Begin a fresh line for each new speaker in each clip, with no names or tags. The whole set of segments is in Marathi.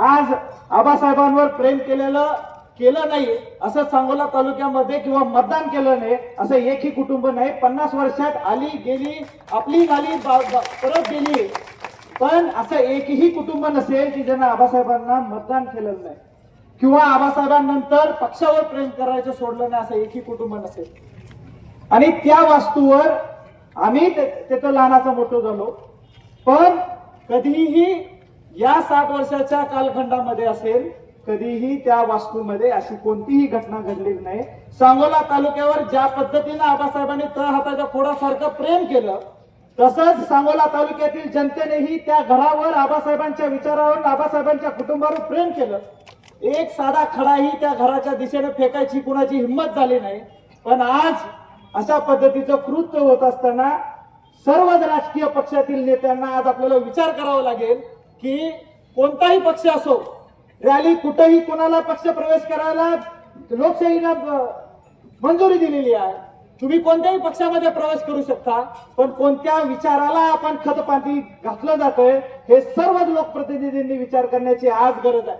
आज आबासाहेबांवर प्रेम केलेलं केलं नाही असं सांगोला तालुक्यामध्ये किंवा मतदान केलं नाही असं एकही कुटुंब नाही. पन्नास वर्षात आली गेली आपली गाली बा- परत गेली पण असं एकही कुटुंब नसेल की ज्यांना आबासाहेबांना मतदान केलेलं नाही. किंवा आबासाहेबांनंतर पक्षावर प्रेम करायचं सोडलं नाही असं एकही कुटुंब नसेल. आणि त्या वास्तूवर आम्ही ते- तिथं लहानाचं मोठं झालो. पण कधीही या साठ वर्षाच्या कालखंडामध्ये असेल कधीही त्या वास्तूमध्ये अशी कोणतीही घटना घडलेली नाही. सांगोला तालुक्यावर ज्या पद्धतीनं आबासाहेबांनी तळ हाताच्या फोडासारखं प्रेम केलं तसंच सांगोला तालुक्यातील जनतेनेही त्या घरावर आबासाहेबांच्या विचारावर आबासाहेबांच्या कुटुंबावर प्रेम केलं. एक साधा खडाही त्या घराच्या दिशेने फेकायची कुणाची हिंमत झाली नाही. पण आज अशा पद्धतीचं कृत्य होत असताना सर्वच राजकीय पक्षातील नेत्यांना आज आपल्याला विचार करावा लागेल. की कोणताही पक्ष असो रॅली कुठेही कोणाला पक्ष प्रवेश करायला लोकशाहीनं मंजुरी दिलेली आहे. तुम्ही कोणत्याही पक्षामध्ये प्रवेश करू शकता पण कोणत्या विचाराला आपण खतपाती घातलं जातोय हे सर्वच लोकप्रतिनिधींनी विचार करण्याची आज गरज आहे.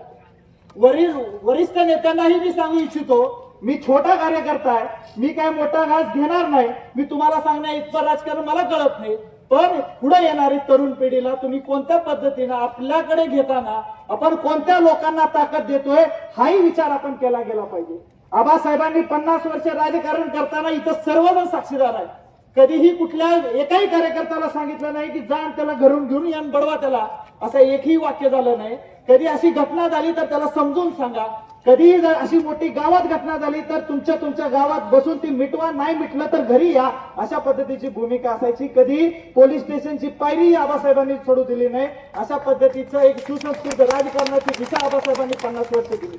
वरील वरिष्ठ नेत्यांनाही मी सांगू इच्छितो मी छोटा कार्यकर्ता आहे मी काय मोठा घास घेणार नाही मी तुम्हाला सांगण्या इतकं राजकारण मला कळत नाही. पण पुढे येणारी तरुण पिढीला तुम्ही कोणत्या पद्धतीनं आपल्याकडे घेताना आपण कोणत्या लोकांना ताकद देतोय हाही विचार आपण केला गेला पाहिजे. आबासाहेबांनी पन्नास वर्ष राजकारण करताना इथं सर्वजण साक्षीदार आहे कधीही कुठल्या एकाही कार्यकर्त्याला सांगितलं नाही की जाण त्याला घरून घेऊन या बडवा त्याला. असं एकही वाक्य झालं नाही. कधी अशी घटना झाली तर त्याला समजून सांगा. कधीही जर अशी मोठी गावात घटना झाली तर तुमच्या तुमच्या गावात बसून ती मिटवा नाही मिटलं तर घरी या. अशा पद्धतीची भूमिका असायची. कधी पोलीस स्टेशनची पायरी आबासाहेबांनी सोडू दिली नाही. अशा पद्धतीचं एक सुसंस्कृत राजकारणाची दिशा आबासाहेबांनी पन्नास वर्ष दिली.